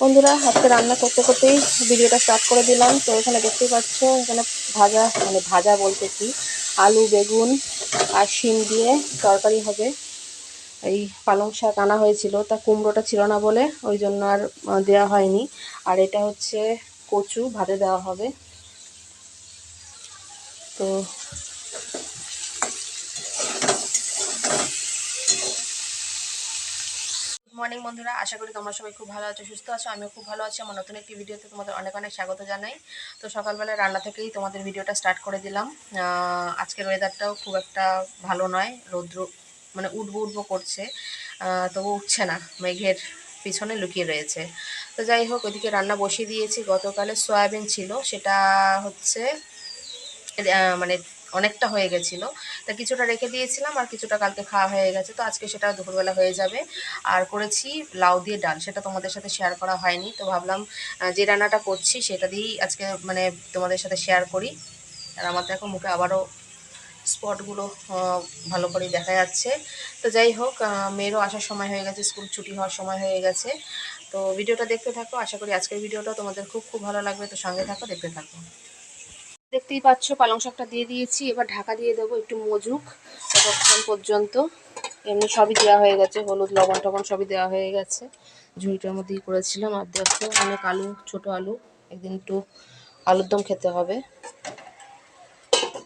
বন্ধুরা, আজকে রান্না করতে করতেই ভিডিওটা স্টার্ট করে দিলাম। তো এখানে দেখতেই পাচ্ছ, এখানে ভাজা মানে ভাজা বলতে কি? আলু, বেগুন আর শিম দিয়ে তরকারি হবে। এই পালং শাক আনা হয়েছিল, তা কুমড়োটা ছিল না বলে ওই জন্য আর দেওয়া হয়নি। আর এটা হচ্ছে কচু, ভাতে দেওয়া হবে। তো মর্নিং বন্ধুরা, আশা করি তোমরা সবাই খুব ভালো আছো, সুস্থ আছো, আমিও খুব ভালো আছি, আমার নতুন একটি ভিডিওতে তোমাদের অনেক অনেক স্বাগত জানাই। তো সকালবেলা রান্না থেকেই তোমাদের ভিডিওটা স্টার্ট করে দিলাম। আজকের ওয়েদারটাও খুব একটা ভালো নয়, রৌদ্র মানে উঠবো উঠবো করছে তবু উঠছে না, মেঘের পিছনে লুকিয়ে রয়েছে। তো যাই হোক, ওইদিকে রান্না বসিয়ে দিয়েছি, গতকালে সয়াবিন ছিল, সেটা হচ্ছে মানে অনেকটা হয়ে গেছিল। তা কিছুটা রেখে দিয়েছিলাম আর কিছুটা কালকে খাওয়া হয়ে গেছে। তো আজকে সেটা দুপুরবেলা হয়ে যাবে। আর করেছি লাউ দিয়ে ডাল। সেটা তোমাদের সাথে শেয়ার করা হয়নি। তো ভাবলাম যে রান্নাটা করছি সেটা দিয়েই আজকে মানে তোমাদের সাথে শেয়ার করি। আর আমার দেখো মুখে আবারও স্পটগুলো ভালো করে দেখা যাচ্ছে। তো যাই হোক মেয়েরও আসার সময় হয়ে গেছে, স্কুল ছুটি হওয়ার সময় হয়ে গেছে। তো ভিডিওটা দেখতে থাকো। আশা করি আজকের ভিডিওটা তোমাদের খুব খুব ভালো লাগবে। তো সঙ্গে থাকো, দেখতে থাকো। দেখতেই পাচ্ছ, পালং শাকটা দিয়ে দিয়েছি। এবার ঢাকা দিয়ে দেবো একটু মজুক ততক্ষণ পর্যন্ত। এমনি সবই দেওয়া হয়ে গেছে, হলুদ, লবণ টবণ সবই দেওয়া হয়ে গেছে। ঝুড়িটার মধ্যেই করেছিলাম, আর দেখো অনেক আলু ছোট আলু, একদিন একটু আলুর দম খেতে হবে।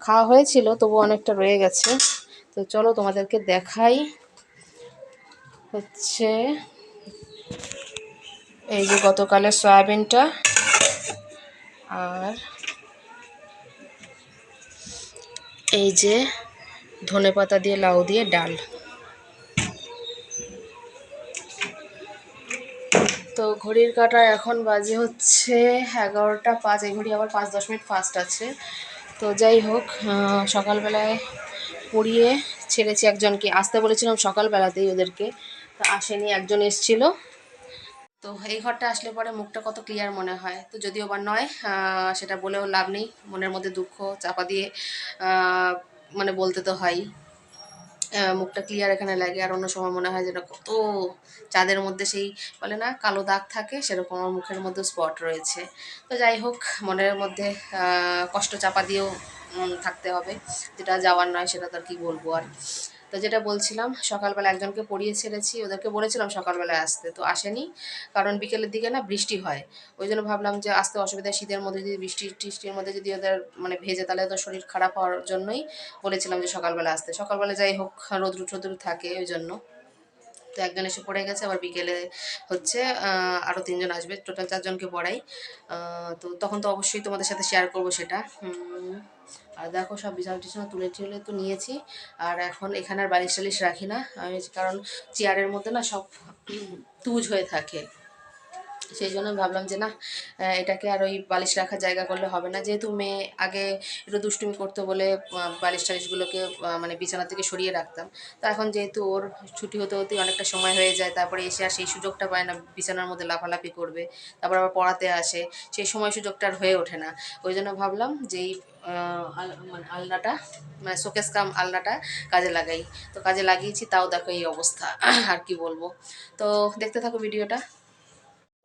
খাওয়া হয়েছিল তবু অনেকটা রয়ে গেছে। তো চলো তোমাদেরকে দেখাই। হচ্ছে এই যে গতকালের সয়াবিনটা, আর এই যে ধনে পাতা দিয়ে লাউ দিয়ে ডাল। তো ঘড়ির কাঁটা এখন বাজে হচ্ছে এগারোটা পাঁচ, এই ঘড়ি আবার পাঁচ, দশ মিনিট ফাস্ট আছে। তো যাই হোক সকালবেলায় পড়িয়ে ছেড়েছি একজনকে। আসতে বলেছিলাম সকালবেলাতেই ওদেরকে। তো আসেনি, একজন এসছিল। তো এই ঘরটা আসলে পরে মুখটা কত ক্লিয়ার মনে হয়। তো যদিও বা নয় সেটা বলেও লাভ নেই। মনের মধ্যে দুঃখ চাপা দিয়ে মানে বলতে তো হয়। মুখটা ক্লিয়ার এখানে লাগে। আর অন্য সময় মনে হয় যেন কত চাঁদের মধ্যে সেই বলে না, কালো দাগ থাকে, সেরকম আমার মুখের মধ্যে স্পট রয়েছে। তো যাই হোক, মনের মধ্যে কষ্ট চাপা দিয়েও থাকতে হবে। যেটা যাওয়ার নয়, সেটা তো আর কি বলব আর। তো যেটা বলছিলাম, সকালবেলা একজনকে পড়িয়ে ছেড়েছি, ওদেরকে বলেছিলাম সকালবেলায় আসতে, তো আসেনি। কারণ বিকেলের দিকে না বৃষ্টি হয়। ওই জন্য ভাবলাম যে আসতে অসুবিধা, শীতের মধ্যে যদি বৃষ্টি, টিষ্টির মধ্যে যদি ওদের মানে ভেজে, তাহলে তো শরীর খারাপ হওয়ার জন্যই বলেছিলাম যে সকালবেলা আসতে। সকালবেলা যাই হোক রোদ্রু থাকে ওই জন্য। তো একজন এসে পড়ে গেছে, আবার বিকেলে হচ্ছে আরও তিনজন আসবে, টোটাল চারজনকে পড়াই। তো তখন তো অবশ্যই তোমাদের সাথে শেয়ার করব সেটা। আর দেখো সব বিছানা টিছানা তুলে টুলে তো নিয়েছি। আর এখন এখানে আর বালিশ টালিশ রাখি না। আমি কারণ চেয়ারের মধ্যে না সব তুজ হয়ে থাকে। সেই জন্য ভাবলাম যে না এটাকে আর ওই বালিশ রাখার জায়গা করলে হবে না। যেহেতু মেয়ে, আগে একটু দুষ্টুমি করতো বলে বালিশ টালিশগুলোকে মানে বিছানা থেকে সরিয়ে রাখতাম। তো এখন যেহেতু ওর ছুটি হতে হতেই অনেকটা সময় হয়ে যায়, তারপরে এসে আর সেই সুযোগটা পায় না, বিছানার মধ্যে লাফালাফি করবে, তারপর আবার পড়াতে আসে, সেই সময় সুযোগটা আর হয়ে ওঠে না। ওই জন্য ভাবলাম যে এই মানে আলনাটা মানে শোকেস কাম আলনাটা কাজে লাগাই। তো কাজে লাগিয়েছি, তাও দেখো এই অবস্থা, আর কি বলব। তো দেখতে থাকো ভিডিওটা।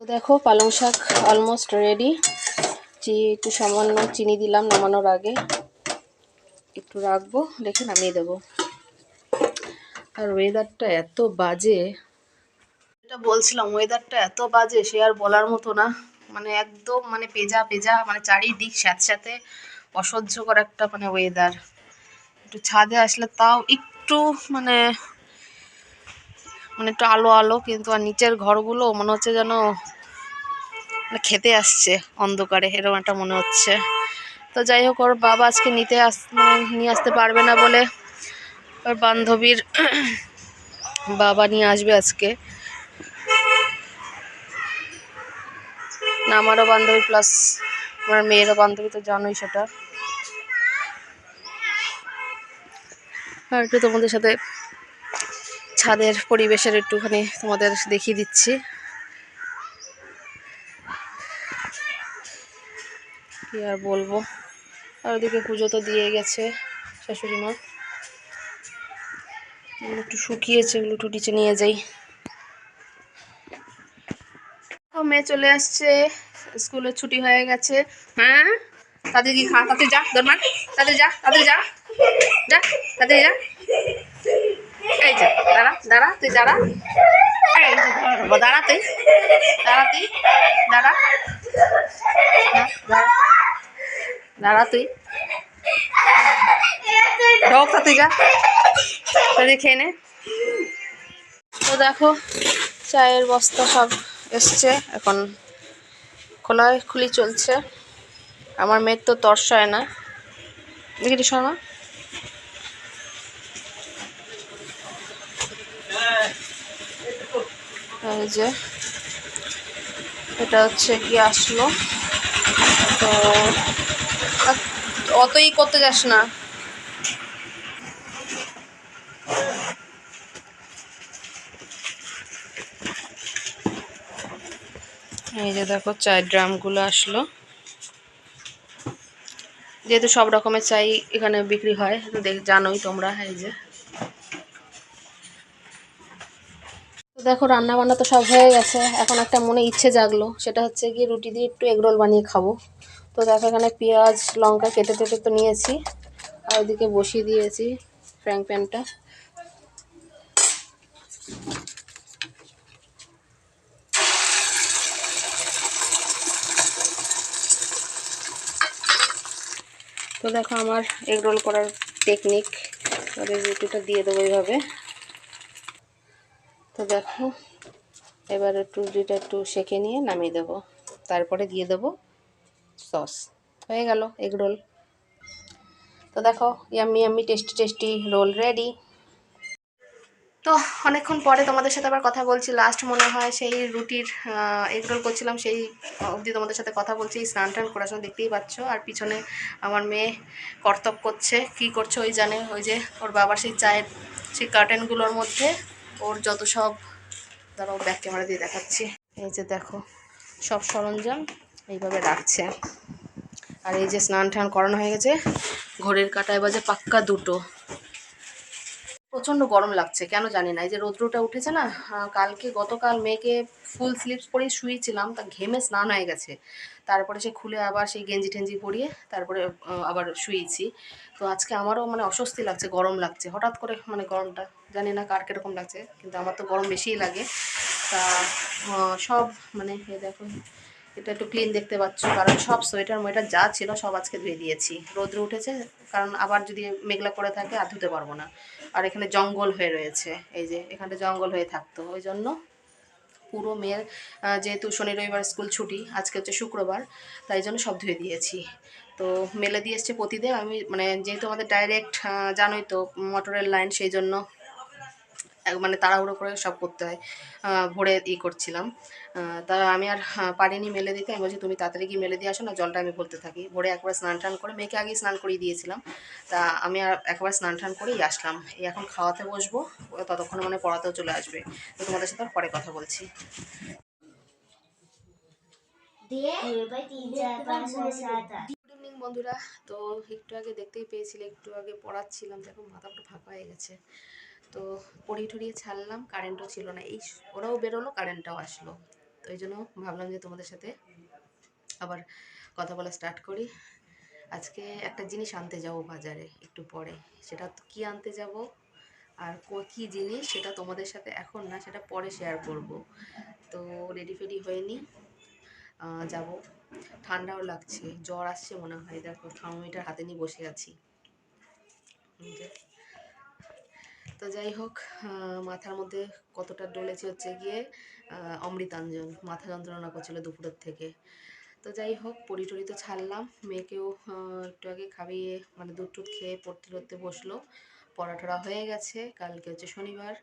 দেখো পালং শাক অলমোস্ট রেডি চি একটু সামান্য চিনি দিলাম নামানোর আগে। একটু রাখব রেখে নামিয়ে দেবো। আর ওয়েদারটা এত বাজে। এটা বলছিলাম ওয়েদারটা এত বাজে, সে আর বলার মতো না। মানে একদম মানে পেজা পেজা মানে চারিদিক স্যাঁতস্যাঁতে, অসহ্যকর একটা মানে ওয়েদার একটু ছাদে আসলে তাও একটু মানে মানে একটু আলো আলো, কিন্তু আর নিচের ঘরগুলো মনে হচ্ছে যেন মানে খেতে আসছে অন্ধকারে, এরকম একটা মনে হচ্ছে। তো যাই হোক, ওর বাবা আজকে নিতে আস মানে নিয়ে আসতে পারবে না বলে ওর বান্ধবীর বাবা নিয়ে আসবে আজকে। না, আমারও বান্ধবী প্লাস আমার মেয়েরও বান্ধবী, তো জানোই সেটা। আর একটু তোমাদের সাথে ছাদের পরিবেশের একটুখানি তোমাদের দেখিয়ে দিচ্ছি। কি আর বলব? আর ওদিকে পুজো তো দিয়ে গেছে শাশুড়ি মা। একটু শুকিয়েছে, এগুলো একটু নিচে নিয়ে যাই। মেয়ে চলে আসছে স্কুলের ছুটি হয়ে গেছে। হ্যাঁ তাদের কি খা তাতে যা দরমান তাদের যা তাদের যা যা, তাদের যা। এই যা দাঁড়া দাঁড়া তুই দাঁড়া। দাঁড়া, তুই দাঁড়া তুই দাঁড়া। দাঁড়া তুই। ঢোক তুই যা তাদের খেয়ে নে। তো দেখো চায়ের বস্তা সব এসছে এখন খোলা খুলি চলছে। আমার মেয়ের তো তর্স হয় না। দেখি শোনা? এই যে, এটা হচ্ছে কি আসলো? তো অতই করতে যাস না। এই যে দেখো, চায়ের ড্রামগুলো আসলো। যেহেতু সব রকমের চাই এখানে বিক্রি হয়, দেখ, জানোই তোমরা, এই যে। দেখো রান্না বান্না তো সব হয়ে গেছে। এখন একটা মনে ইচ্ছে জাগলো, সেটা হচ্ছে গিয়ে রুটি দিয়ে একটু এগরোল বানিয়ে খাব। তো দেখো, এখানে পেঁয়াজ, লঙ্কা কেটে টেটে তো নিয়েছি, আর ওইদিকে বসিয়ে দিয়েছি ফ্র্যাঙ্ক প্যানটা। তো দেখো, আমার এগরোল করার টেকনিক এবারে রুটিটা দিয়ে দেবো এইভাবে। তো দেখো, এবার একটু রুটিটা একটু সেঁকে নিয়ে নামিয়ে দেবো। তারপরে দিয়ে দেবো সস। হয়ে গেল এগ রোল। তো দেখো, yummy yummy, tasty tasty roll ready. তো অনেকক্ষণ পরে তোমাদের সাথে আবার কথা বলছি। লাস্ট মনে হয় সেই রুটির এগ রোল করছিলাম, সেই অবধি তোমাদের সাথে কথা বলছি। স্নান টান করার সময় দেখতেই পাচ্ছ। আর পিছনে আমার মেয়ে কর্তব করছে। কি করছে ওই জানে? ওই যে ওর বাবার সেই চায়ের, সেই কার্টেনগুলোর মধ্যে ওর যত সব ধরো ব্যাক ক্যামেরা দিয়ে দেখাচ্ছি। এই যে দেখো, সব সরঞ্জাম এইভাবে রাখছে। আর এই যে স্নান টান করানো হয়ে গেছে, ঘড়ির কাটায় বাজে পাক্কা দুটো। প্রচণ্ড গরম লাগছে, কেন জানি না। এই যে রৌদ্রটা উঠেছে না কালকে গতকাল মেয়েকে ফুল স্লিপস পরেই শুয়েছিলাম, তা ঘেমে স্নান হয়ে গেছে। তারপরে সে খুলে আবার সেই গেঞ্জি টেঞ্জি পরিয়ে তারপরে আবার শুয়েছি। তো আজকে আমারও মানে অস্বস্তি লাগছে, গরম লাগছে। হঠাৎ করে মানে গরমটা জানি না কার কীরকম লাগছে, কিন্তু আমার তো গরম বেশিই লাগে। তা সব মানে এই দেখো, এটা একটু ক্লিন দেখতে পাচ্ছ, কারণ সব সোয়েটার মোয়েটার যা ছিল সব আজকে ধুয়ে দিয়েছি। রোদ্র উঠেছে, কারণ আবার যদি মেঘলা করে থাকে আর ধুতে পারব না। আর এখানে জঙ্গল হয়ে রয়েছে, এই যে এখানটা জঙ্গল হয়ে থাকতো, ওই জন্য পুরো মেয়ের যেহেতু শনি রবিবার স্কুল ছুটি, আজকে হচ্ছে শুক্রবার, তাই জন্য সব ধুয়ে দিয়েছি। তো মেলে দিয়ে এসছে প্রতিদিন, আমি মানে যেহেতু আমাদের ডাইরেক্ট জানোই তো মোটরের লাইন সেই জন্য মানে তাড়াহুড়ো করে সব করতে হয়। ভোরে ই করছিলাম। তা আমি আর পারিনি মেলে দিতে। আমি বলছি তুমি তাড়াতাড়ি গিয়ে মেলে দিয়ে আসো না জলটা আমি ভরতে থাকি। ভোরে একবার স্নান টান করে মেয়েকে আগেই স্নান করিয়ে দিয়েছিলাম। তা আমি আর একবার স্নান টান করেই আসলাম। এই এখন খাওয়াতে বসবো ততক্ষণে মানে পড়াতেও চলে আসবে। তো তোমাদের সাথে আর পরে কথা বলছি। ইভিনিং বন্ধুরা। তো একটু আগে দেখতেই পেয়েছিলে একটু আগে পড়াচ্ছিলাম। দেখো মাথাটা ফাঁকা হয়ে গেছে। তো পড়িয়ে টড়িয়ে ছাড়লাম কারেন্টও ছিল না। এই ওরাও বেরোলো কারেন্টটাও আসলো। তো এই জন্য ভাবলাম যে তোমাদের সাথে আবার কথা বলা স্টার্ট করি। আজকে একটা জিনিস আনতে যাব বাজারে একটু পরে। সেটা কী আনতে যাব আর কো- জিনিস সেটা তোমাদের সাথে এখন না, সেটা পরে শেয়ার করব। তো রেডি ফেডি হয়নি যাব। ঠান্ডাও লাগছে, জ্বর আসছে মনে হয়। দেখো, থার্মোমিটার হাতে নিয়ে বসে আছি। তো যাই হোক মাথার মধ্যে কতটা ডলেছে হচ্ছে গিয়ে অমৃতাঞ্জন। মাথা যন্ত্রণা করছিল দুপুরের থেকে। তো যাই হোক পড়ি টড়ি তো ছাড়লাম। মেয়েকেও একটু আগে খাইয়ে মানে দুধ খেয়ে পড়তে পড়তে বসল। পড়াটরা হয়ে গেছে। কালকে হচ্ছে শনিবার।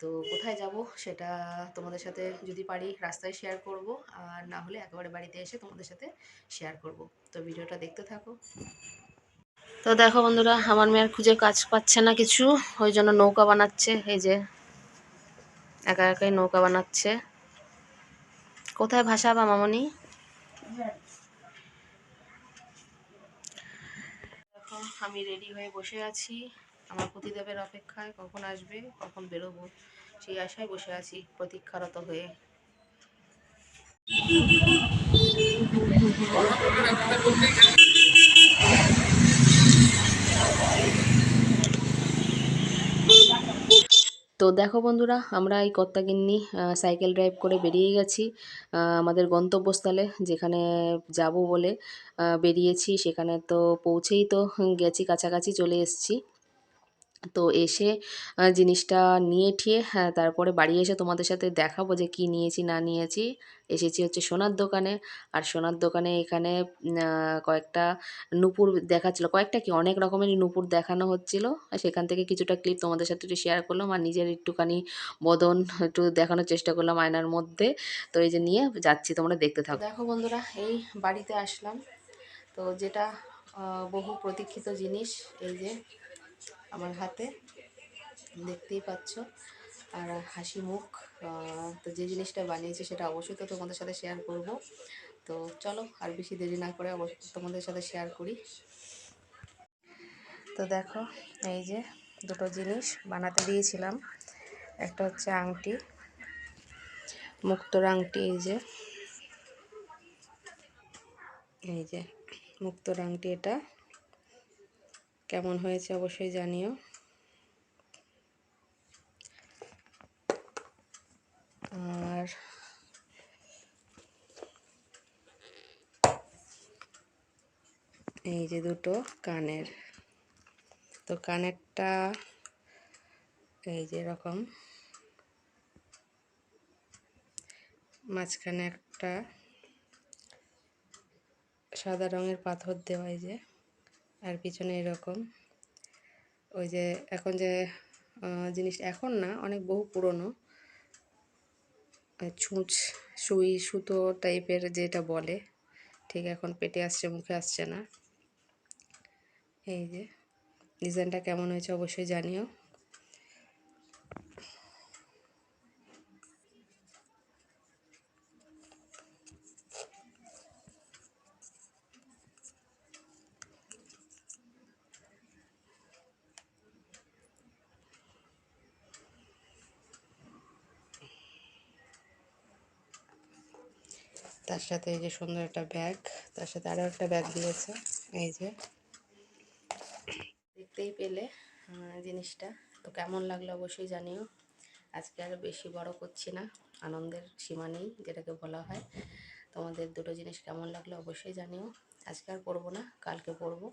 তো কোথায় যাব সেটা তোমাদের সাথে যদি পারি রাস্তায় শেয়ার করব। আর না হলে একেবারে বাড়িতে এসে তোমাদের সাথে শেয়ার করব। তো ভিডিওটা দেখতে থাকো। তো দেখো বন্ধুরা, আমার মেয়ের খুঁজে কাজ পাচ্ছে না কিছু, ওই জন্য নৌকা বানাচ্ছে, এই যে একা একাই নৌকা বানাচ্ছে। কোথায় ভাসাবা মামনি? দেখো, আমি রেডি হয়ে বসে আছি। আমার প্রতিদেবের অপেক্ষায় কখন আসবে, কখন বেরোবো, সেই আশায় বসে আছি প্রতীক্ষারত হয়ে। তো দেখো বন্ধুরা, আমরা এই কর্তাগিন্নি সাইকেল ড্রাইভ করে বেরিয়ে গেছি। আমাদের গন্তব্যস্থলে যেখানে যাব বলে বেরিয়েছি, সেখানে তো পৌঁছেই তো গেছি, কাছাকাছি চলে এসেছি। তো এসে জিনিসটা নিয়ে ঠিয়ে হ্যাঁ তারপরে বাড়ি এসে তোমাদের সাথে দেখাবো যে কি নিয়েছি, না নিয়েছি। এসেছি হচ্ছে সোনার দোকানে। আর সোনার দোকানে এখানে কয়েকটা নূপুর দেখাচ্ছিল। কয়েকটা কি, অনেক রকমেরই নূপুর দেখানো হচ্ছিল। সেখান থেকে কিছুটা ক্লিপ তোমাদের সাথে একটু শেয়ার করলাম। আর নিজের একটুখানি বদন একটু দেখানোর চেষ্টা করলাম আয়নার মধ্যে। তো এই যে নিয়ে যাচ্ছি, তোমরা দেখতে থাকো। দেখো বন্ধুরা, এই বাড়িতে আসলাম। তো যেটা বহু প্রতীক্ষিত জিনিস, এই যে আমার হাতে। দেখতেই পাচ্ছ। আর হাসি মুখ তো যে জিনিসটা বানিয়েছি সেটা অবশ্যই তো তোমাদের সাথে শেয়ার করব। তো চলো, আর বেশি দেরি না করে অবশ্যই তোমাদের সাথে শেয়ার করি। তো দেখো, এই যে দুটো জিনিস বানাতে দিয়েছিলাম। একটা হচ্ছে আংটি, মুক্তোর আংটি, এই যে। এই যে মুক্তোর আংটি এটা। কেমন হয়েছে অবশ্যই জানিও। আর এই যে দুটো কানের। তো কানেরটা এই যে এরকম। মাঝখানে একটা সাদা রঙের পাথর দেওয়া যে। আর পিছনে এরকম। ওই যে এখন যে জিনিস এখন না, অনেক বহু পুরনো। ছুঁচ, সুই, সুতো টাইপের যেটা বলে, ঠিক এখন পেটে আসছে, মুখে আসছে না। এই যে, ডিজাইনটা কেমন হয়েছে অবশ্যই জানিও। তার সাথে এই যে সুন্দর একটা ব্যাগ, তার সাথে আরও একটা ব্যাগ দিয়েছে, এই যে। দেখতেই পেলে জিনিসটা। তো কেমন লাগল অবশ্যই জানিও। আজকে আর বেশি বড় করছি না, আনন্দের সীমা নেই, যেটাকে বলা হয়। তোমাদের দুটো জিনিস কেমন লাগল অবশ্যই জানিও। আজকে আর পরবো না, কালকে পরবো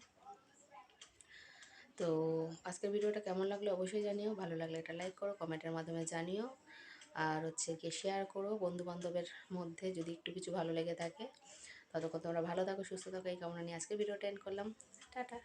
তো আজকের ভিডিওটা কেমন লাগল অবশ্যই জানিও। ভালো লাগলে এটা লাইক করো, কমেন্টের মাধ্যমে জানিও। আর হচ্ছে কি শেয়ার করো বন্ধু বান্ধবের মধ্যে যদি একটু কিছু ভালো লেগে থাকে। ততক্ষণ তোমরা ভালো থাকো, সুস্থ থাকো। এই কামনা নিয়ে আজকে ভিডিওটা এন্ড করলাম। টাটা।